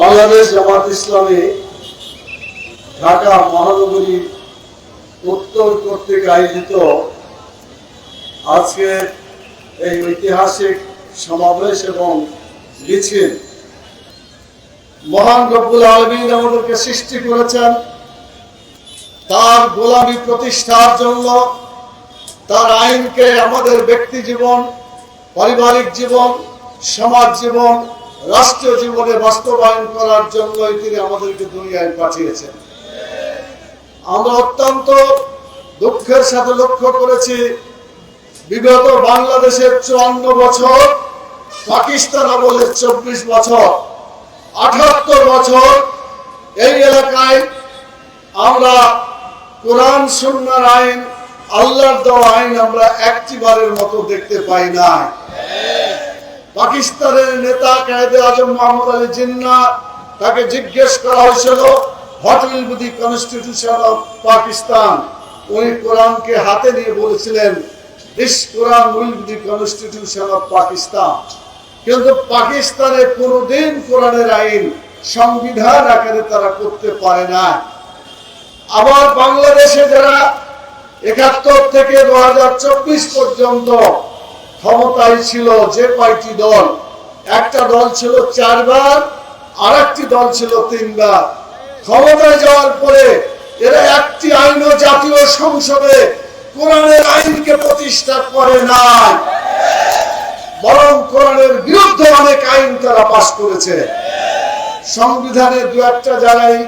বাংলাদেশ জামাত ইসলামী ঢাকা মহানগরী উত্তর কর্তৃক আয়োজিত আজকে এই ঐতিহাসিক সমাবেশ এবং মিছিল মহান রব্বুল আলমিন আমাদেরকে সৃষ্টি করেছেন। তার গোলামী প্রতিষ্ঠার জন্য, তার আইনকে আমাদের ব্যক্তি জীবন, পারিবারিক জীবন, সমাজ জীবন রাষ্ট্রীয় জীবনে বাস্তবায়ন করার জন্যই তিনি আমাদেরকে দুনিয়ায় পাঠিয়েছেন। আমরা অত্যন্ত দুঃখের সাথে লক্ষ্য করেছি, বিগত বাংলাদেশের চুয়ান্ন বছর, পাকিস্তান আমলের চব্বিশ বছর, আঠাত্তর বছর, এই এলাকায় আমরা কোরআন, সুন্নার আইন, আল্লাহর দেওয়া আইন আমরা একটিবারের মতো দেখতে পাই না পাকিস্তানের নেতা কায়দে আজম মোহাম্মদ আলী জিন্না তাকে জিজ্ঞেস করা হয়েছিল what will be the constitution of Pakistan উনি কোরআনকে হাতে নিয়ে বলেছিলেন this Quran will be the constitution of Pakistan কিন্তু পাকিস্তানে কোনোদিন কোরআনের আইন, সংবিধান আকারে তারা করতে পারে না। আবার বাংলাদেশে যারা একাত্তর থেকে দু হাজার চব্বিশ পর্যন্ত ক্ষমতায় ছিল যে কয়টি দল? একটা দল ছিল চারবার আর একটি দল ছিল তিনবার। ক্ষমতায় যাওয়ার পরে এরা একটি আইন জাতীয় সংসদে কোরআনের আইনকে প্রতিষ্ঠা করে নাই। বরং কোরআনের বিরুদ্ধে অনেক আইন তারা পাশ করেছে। সংবিধানের দু একটা জায়গায়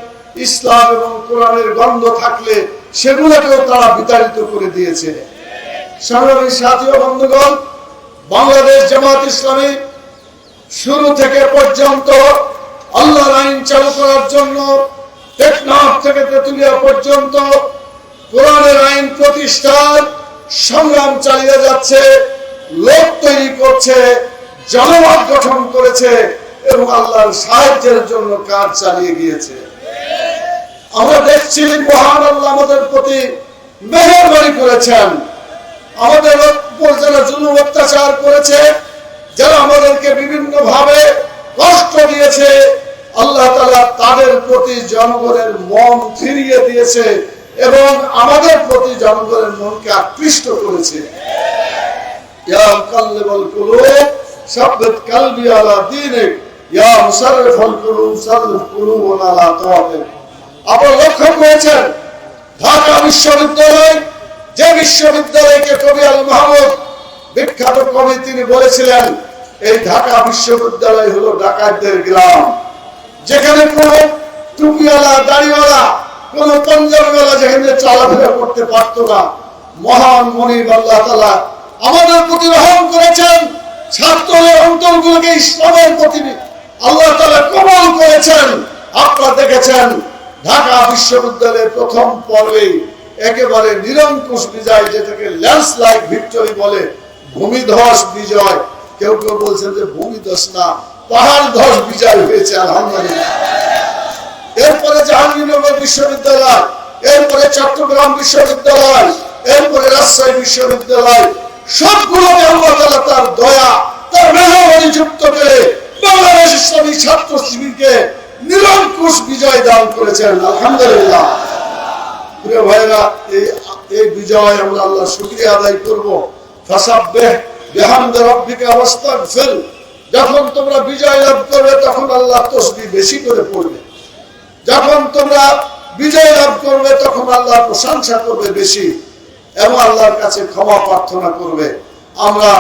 ইসলাম এবং কোরআনের গন্ধ থাকলে সেগুলোকেও তারা বিতাড়িত করে দিয়েছে। সংগ্রামী সাথী বন্ধুগণ বাংলাদেশ জামাত ইসলামী শুরু থেকে পর্যন্ত আল্লাহর আইন চালু করার জন্য টেকনাফ থেকে তেতুলিয়া পর্যন্ত কোরআনের আইন সংগ্রাম চালিয়ে যাচ্ছে, লোক তৈরি করছে জনমত গঠন করেছে এবং আল্লাহর সাহায্যের জন্য কাজ চালিয়ে গিয়েছে। আমরা দেখছি, মহান আল্লাহ আমাদের প্রতি মেহরবানি করেছেন। আমাদের উপর যারা জুলুম অত্যাচার করেছে, যারা আমাদেরকে বিভিন্ন ভাবে কষ্ট দিয়েছে, আল্লাহ তালা তাদের প্রতি জনগণের মন ফিরিয়ে দিয়েছে এবং আমাদের প্রতি জনগণের মনকে আকৃষ্ট করেছে। আপনারা লক্ষ্য করেছেন, ঢাকা বিশ্ববিদ্যালয় যে বিশ্ববিদ্যালয়কে কবি আল মাহমুদ বিখ্যাত কবি তিনি বলেছিলেন, এই ঢাকা বিশ্ববিদ্যালয় হলো ডাকাতদের গ্রাম। যেখানে কোন টুপিওয়ালা, দাড়িওয়ালা, কোন পঞ্জাবিওয়ালা যেখানে চলাফেরা করতে পারতো না। মহান মনিব আল্লাহ তালা আমাদের প্রতি রহম করেছেন ছাত্রদের অন্তরগুলোকে ইসলামের প্রতি আল্লাহ তালা কবল করেছেন। আপনারা দেখেছেন, ঢাকা বিশ্ববিদ্যালয়ের প্রথম পর্বে একেবারে নিরঙ্কুশ বিজয়, যেটাকে ল্যান্ডস্লাইড ভিক্টরি বলে ভূমিধস বিজয়। কেউ কেউ বলছেন যে ভূমিধস না পাহাড় ধস বিজয় হয়েছে, আলহামদুলিল্লাহ। এরপরে জাহাঙ্গীরনগর বিশ্ববিদ্যালয়, এরপরে চট্টগ্রাম বিশ্ববিদ্যালয়, এরপরে রাজশাহী বিশ্ববিদ্যালয় সবগুলোকে আল্লাহ তার দয়া, তার মেহরবানি যুক্ত করে বাংলাদেশ ইসলামী ছাত্র শিবিরকে নিরঙ্কুশ বিজয় দান করেছেন, আলহামদুলিল্লাহ। প্রিয় ভাইরা এই বিজয় আমরা আল্লাহ শুকরিয়া আদায় করব। যখন তোমরা বিজয় লাভ করবে, তখন আল্লাহ তসবিহ বেশি করে পড়বে। যখন তোমরা বিজয় লাভ করবে, তখন আল্লাহ প্রশংসা করবে বেশি এবং আল্লাহর কাছে ক্ষমা প্রার্থনা করবে। আমরা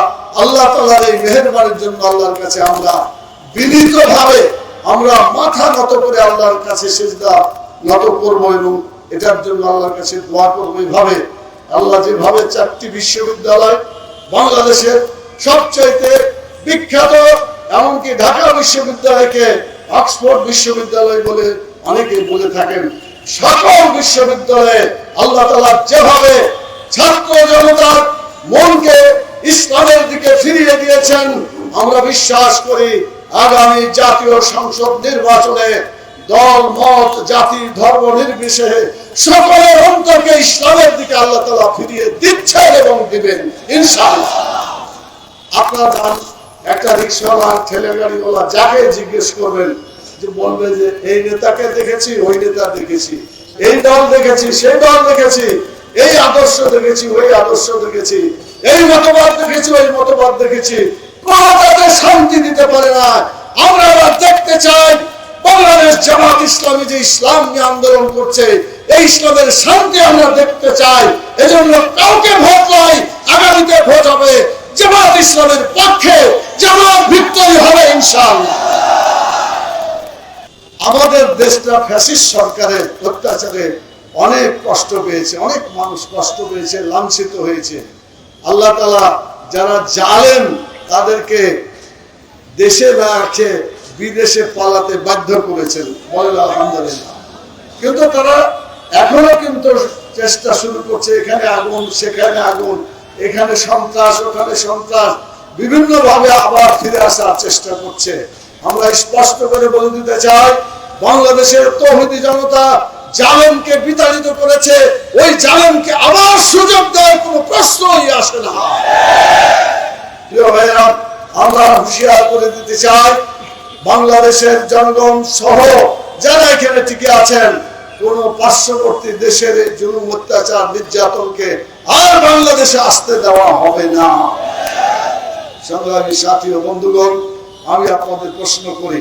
আল্লাহ তাআলার এই মেহেরবানির জন্য আল্লাহর কাছে আমরা বিনীত ভাবে আমরা মাথা নত করে আল্লাহর কাছে সেজদা নত করব এবং এটার জন্য আল্লাহর কাছে দোয়া করব এইভাবে। আল্লাহ যেভাবে চারটি বিশ্ববিদ্যালয় বাংলাদেশের সবচাইতে বিখ্যাত, এমনকি ঢাকা বিশ্ববিদ্যালয়কে অক্সফোর্ড বিশ্ববিদ্যালয় বলে অনেকে বলে থাকেন, সকল বিশ্ববিদ্যালয়ে আল্লাহ তালা যেভাবে ছাত্র জনতার মনকে ইসলামের দিকে ফিরিয়ে দিয়েছেন, আমরা বিশ্বাস করি আগামী জাতীয় সংসদ নির্বাচনে দল, মত, জাতি, ধর্ম নির্বিশেষে সকলের অন্তরকে ইসলামের দিকে আল্লাহ তালা ফিরিয়ে দিচ্ছেন এবং দিবেন, ইনশাআল্লাহ। আপনার নাম, একটা রিক্সাওয়ালা ঠেলে গাড়িওয়ালা যাকে জিজ্ঞেস করবেন, যে বলবে যে, এই নেতাকে দেখেছি, ওই নেতা দেখেছি, এই দল দেখেছি, সেই দল দেখেছি, এই আদর্শ দেখেছি, ওই আদর্শ দেখেছি, এই মতবাদ দেখেছি, ওই মতবাদ দেখেছি। কোন শান্তি দিতে পারে না। আমরা দেখতে চাই বাংলাদেশ জামাত ইসলামী যে ইসলাম নিয়ে আন্দোলন করছে, এই ইসলামের শান্তি আমরা দেখতে চাই। এজন্য কাউকে ভোট নয় আগামীতে ভোট হবে জামাত ইসলামের পক্ষে। জামাত ভিক্টরি হবে ইনশাআল্লাহ। আমাদের দেশটা ফ্যাসিস্ট সরকারের অত্যাচারে অনেক কষ্ট পেয়েছে, অনেক মানুষ কষ্ট পেয়েছে, লাঞ্ছিত হয়েছে। আল্লাহ তালা যারা জালেন তাদেরকে দেশে রাখে বিদেশে পালাতে বাধ্য করেছেন আলহামদুলিল্লাহ। কিন্তু তারা এখনও কিন্তু চেষ্টা শুরু করছে, এখানে আগুন, সেখানে আগুন, এখানে সন্ত্রাস, ওখানে সন্ত্রাস বিভিন্ন ভাবে আবার ফিরে আসার চেষ্টা করছে। আমরা স্পষ্ট করে বলে দিতে চাই, বাংলাদেশের তৌহিদি জনতা জালেমকে বিতাড়িত করেছে, ওই জালেমকে আবার সুযোগ দেওয়ার কোনো প্রশ্নই আসে না। আমরা হুঁশিয়ার করে দিতে চাই বাংলাদেশের জনগণ সহ যারা এখানে টিকে আছেন, কোন পার্শ্ববর্তী দেশের জুলুম, অত্যাচার, নির্যাতনকে আর বাংলাদেশে আসতে দেওয়া হবে না। সংগ্রামী সাথী ও বন্ধুগণ, আমি আপনাদের প্রশ্ন করি,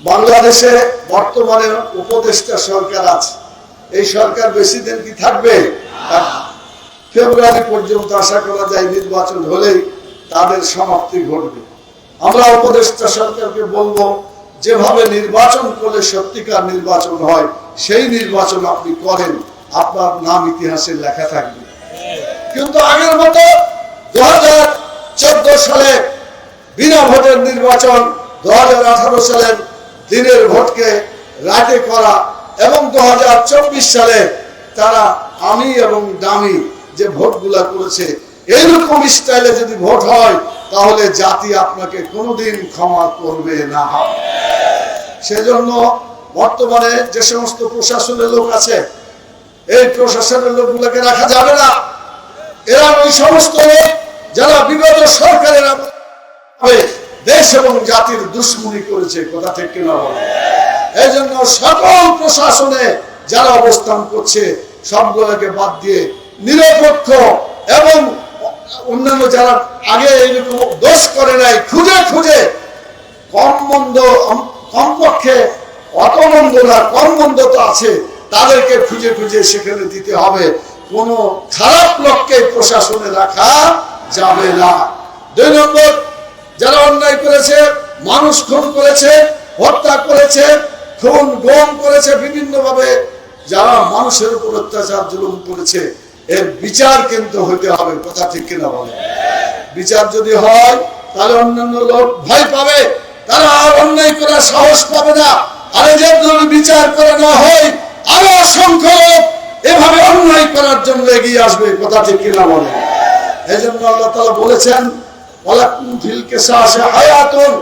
বাংলাদেশে বর্তমানে উপদেষ্টা সরকার আছে, এই সরকার বেশি দিন কি থাকবে? ফেব্রুয়ারি পর্যন্ত আশা করা যায় নির্বাচন হলেই তাদের সমাপ্তি ঘটবে। আমরা উপদেষ্টা সরকারকে বলব, যেভাবে নির্বাচন করলে সত্যিকার নির্বাচন হয়, সেই নির্বাচন আপনি করেন। আপনার নাম ইতিহাসে লেখা থাকবে। কিন্তু আগের মতো দু হাজার চোদ্দ সালে বিনা ভোটের নির্বাচন, দু হাজার আঠারো সালের দিনের ভোটকে রাতে করা এবং দু হাজার চব্বিশ সালে তারা আমি এবং দামি যে ভোটগুলা করেছে এইরকম স্টাইলে যদি ভোট হয়, তাহলে জাতি আপনাকে কোনোদিন ক্ষমা করবে না। সেজন্য বর্তমানে যে সমস্ত প্রশাসনের লোক আছে, এই প্রশাসনের লোকগুলোকে রাখা যাবে না। এরা ওই সমস্ত লোক যারা বিগত সরকারের দেশ এবং জাতির দুশ্মনী করেছে, কথা ঠিক কিনা বলে? এই জন্য সকল প্রশাসনে যারা অবস্থান করছে, সবগুলোকে বাদ দিয়ে নিরপেক্ষ এবং অন্যান্য যারা আগে এইরকম দোষ করে নাই, খুঁজে খুঁজে কম মন্দ কমপক্ষে অত মন্দ না, কম মন্দ তো আছে, তাদেরকে খুঁজে খুঁজে সেখানে দিতে হবে। কোন খারাপ লোককে প্রশাসনে রাখা যাবে না। দুই নম্বর, যারা অন্যায় করেছে, মানুষ খুন করেছে, হত্যা করেছে, খুন, গম করেছে বিভিন্ন ভাবে যারা মানুষের উপর অত্যাচার, জুলুম করেছে এর বিচার কিন্তু হইতে হবে, কথা ঠিক কিনা বলে বিচার যদি হয়, তাহলে অন্যান্য লোক ভয় পাবে, তারা আর অন্যায় করার সাহস পাবে না। আর যে বিচার করে না হয়, আরও অসংখ্য লোক এভাবে অন্যায় করার জন্য এগিয়ে আসবে, কথা ঠিক কিনা বলে এই জন্য আল্লাহ তালা বলেছেন ফিল কেসাসে হায়াতুন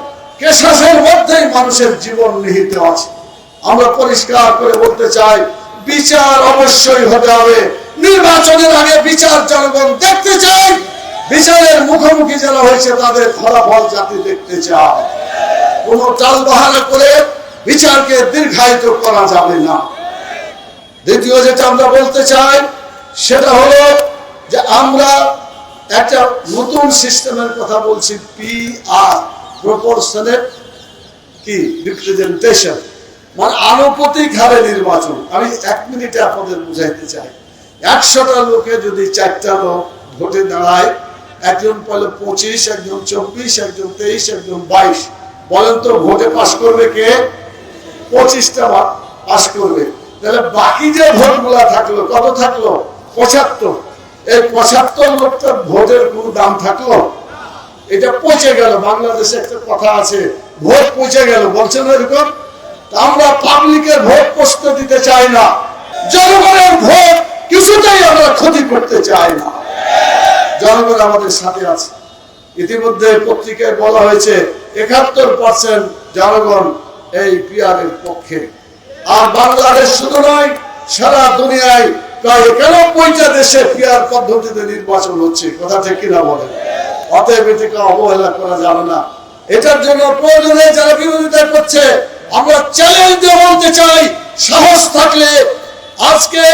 কেসাসের মধ্যেই মানুষের জীবন নিহিত আছে। আমরা পরিষ্কার করে বলতে চাই, বিচার অবশ্যই হতে হবে। নির্বাচনের আগে বিচার জনগণ দেখতে চাই বিচারের মুখোমুখি যারা হয়েছে তাদের ফলাফল জাতি দেখতে চায়। কোন টাল বাহানা করে বিচারকে দীর্ঘায়িত করা যাবে না। দ্বিতীয় যেটা আমরা বলতে চাই, সেটা হলো যে আমরা একটা নতুন সিস্টেমের কথা বলছি পি আর প্রপোর্শনেট কি? রিপ্রেজেন্টেশন মানে আনুপাতিক হারে নির্বাচন। আমি এক মিনিটে আপনাদের বুঝাইতে চাই। একশোটা লোকে যদি চারটা লোক ভোটে দাঁড়ায়, একজন পেল পঁচিশ, একজন চব্বিশ, একজন তেইশ, একজন বাইশ। বলেন তো ভোটে পাশ করবে কে? পঁচিশটা পাশ করবে। তাহলে বাকি যে ভোটগুলা থাকল, কত থাকল? পঁচাত্তর। এই পঁচাত্তর লোকটা ভোটের কোনো দাম থাকল? এটা পচে গেল, বাংলাদেশে একটা কথা আছে, ভোট পচে গেল। বলছেন এরকম? আমরা পাবলিকের ভোট পচতে দিতে চাই না। জনগণের ভোট কিছুতেই আমরা ক্ষতি করতে চাই না। জনগণ আমাদের সাথে আছে। ইতিমধ্যে পত্রিকায় বলা হয়েছে, একাত্তর পার্সেন্ট জনগণ এই পিয়ারের পক্ষে। আর বাংলাদেশ শুধু নয়, সারা দুনিয়ায় প্রায় একানব্বইটা দেশে পিয়ার পদ্ধতিতে নির্বাচন হচ্ছে। কথা ঠিক কিনা বলেন? অতএব এটিকে অবহেলা করা যাবে না। এটার জন্য প্রয়োজনে যারা বিরোধিতা করছে, আমরা চ্যালেঞ্জ বলতে চাই, সাহস থাকলে আজকে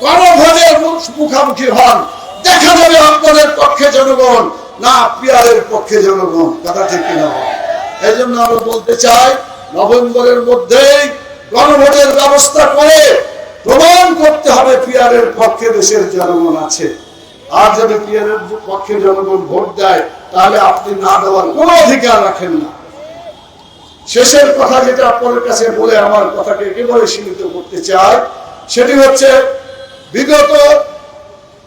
গণভোজের মুখ- মুখামুখি হন। দেখা যাবে আপনাদের পক্ষে জনগণ, না পিয়ারের পক্ষে জনগণ। কথা ঠিক কিনা? এই জন্য আমরা বলতে চাই, নভেম্বরের মধ্যেই গণভোটের ব্যবস্থা করে প্রমাণ করতে হবে পিয়ারের পক্ষে দেশের জনগণ আছে। আর যদি পিয়ারের পক্ষে জনগণ ভোট দেয়, তাহলে আপনি না দেওয়ার কোনো অধিকার রাখেন না। শেষের কথা যেটা আপনাদের কাছে বলে আমার কথাকে একেবারে সীমিত করতে চাই, সেটি হচ্ছে বিগত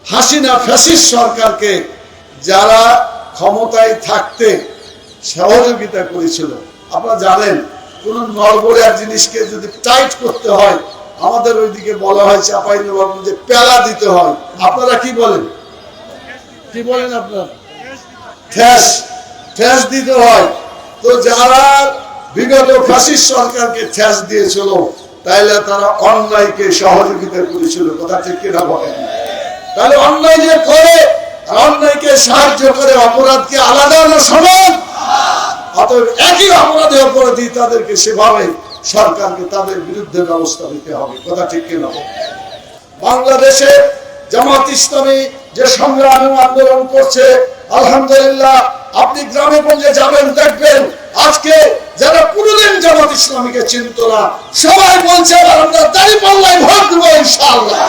হাসিনা ফ্যাসিস্ট সরকারকে যারা ক্ষমতায় থাকতে সহযোগিতা করেছিল, আপনারা জানেন, কোন নড়বড়িয়ার জিনিসকে যদি টাইট করতে হয়, আমাদের ওইদিকে বলা হয় চাপাই যে পেলা দিতে হয়। আপনারা কি বলেন? কি বলেন আপনার? ঠেস ঠেস দিতে হয়। তো যারা বিগত ফ্যাসিস্ট সরকারকে ঠেস দিয়েছিল তাইলে তারা অন্যায়কে সহযোগিতা করেছিল। কথা ঠিক কিনা বলেন? তাহলে অন্যায় যে করে অন্যায়কে সাহায্য করে অপরাধকে আলাদা না সমান? অতএব একই অপরাধে অপরাধী তাদেরকে সেভাবে সরকারকে তাদের বিরুদ্ধে ব্যবস্থা নিতে হবে। কথা ঠিক কিনা? বাংলাদেশে জামাত ইসলামী যে সংগ্রাম আন্দোলন করছে, আলহামদুলিল্লাহ, আপনি গ্রামে গঞ্জে যাবেন, দেখবেন আজকে যারা কোনোদিন ইসলামীকে চিনত না। সবাই বলছে "এবার আমরা দাঁড়ি ভোট দেবো ইনশাআল্লাহ।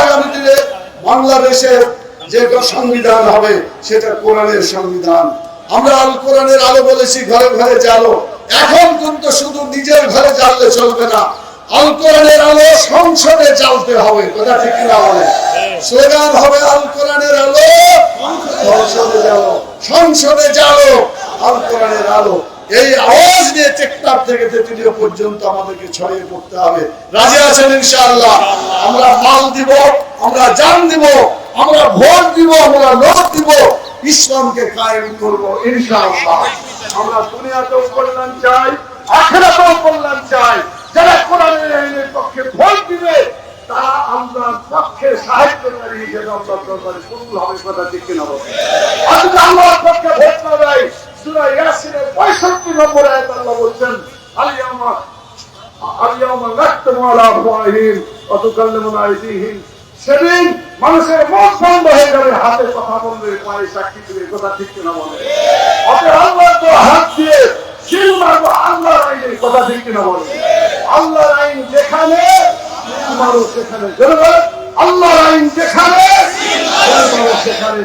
আগামী দিনে বাংলাদেশের যে সংবিধান হবে, সেটা কোরআনের সংবিধান। আমরা আল কোরআনের আলো বলেছি, ঘরে ঘরে জালো এখন কিন্তু শুধু নিজের ঘরে জ্বাললে চলবে না। আল কোরআনের আলো সংসদে জ্বালতে হবে, কথা ঠিক না বলে স্লোগান হবে, আল কোরআনের আলো সংসদে জ্বালো। সংসদে জ্বালো, আল কোরআনের আলো। এই আওয়াজ নিয়ে টেকটাপ থেকে তেতুলিয়া পর্যন্ত আমাদেরকে ছড়িয়ে পড়তে হবে। রাজি আছেন ইনশাআল্লাহ? আমরা মাল দিব, আমরা জান দিব, আমরা ভোট দিব, আমরা লোক দিব, ইসলামকে কায়েম করব ইনশাআল্লাহ। আমরা দুনিয়াতেও কল্যাণ চাই, আখেরাতেও কল্যাণ চাই। যারা কোরআনের আইনের পক্ষে ভোট দিবে, তারা আল্লাহর পক্ষে সাহায্যকারী হিসেবে আল্লাহ দরবারে কবুল হবে, কথা ঠিক কিনা? আর আল্লাহর পক্ষে ভোট না সূরা ইয়াসিনের 65 নম্বর আয়াত আল্লাহ বলছেন আলিয়ামা আলিয়ামা নাকতুমু আলা আফওয়াহিহিম ওয়া তুকাল্লিমুনা আইদিহিম। সেদিন মানুষের মুখ বন্ধ হয়ে যাবে, হাতে কথা বলবে, পায়ে সাক্ষী দিবে, কথা ঠিক কিনা বলে অতএব আল্লাহর তো হাত দিয়ে শিল মারবো, আল্লাহর আইনের কথা ঠিক কিনা বলে আল্লাহর আইন যেখানে মারো সেখানে। আল্লাহর আইন যেখানে সেখানে।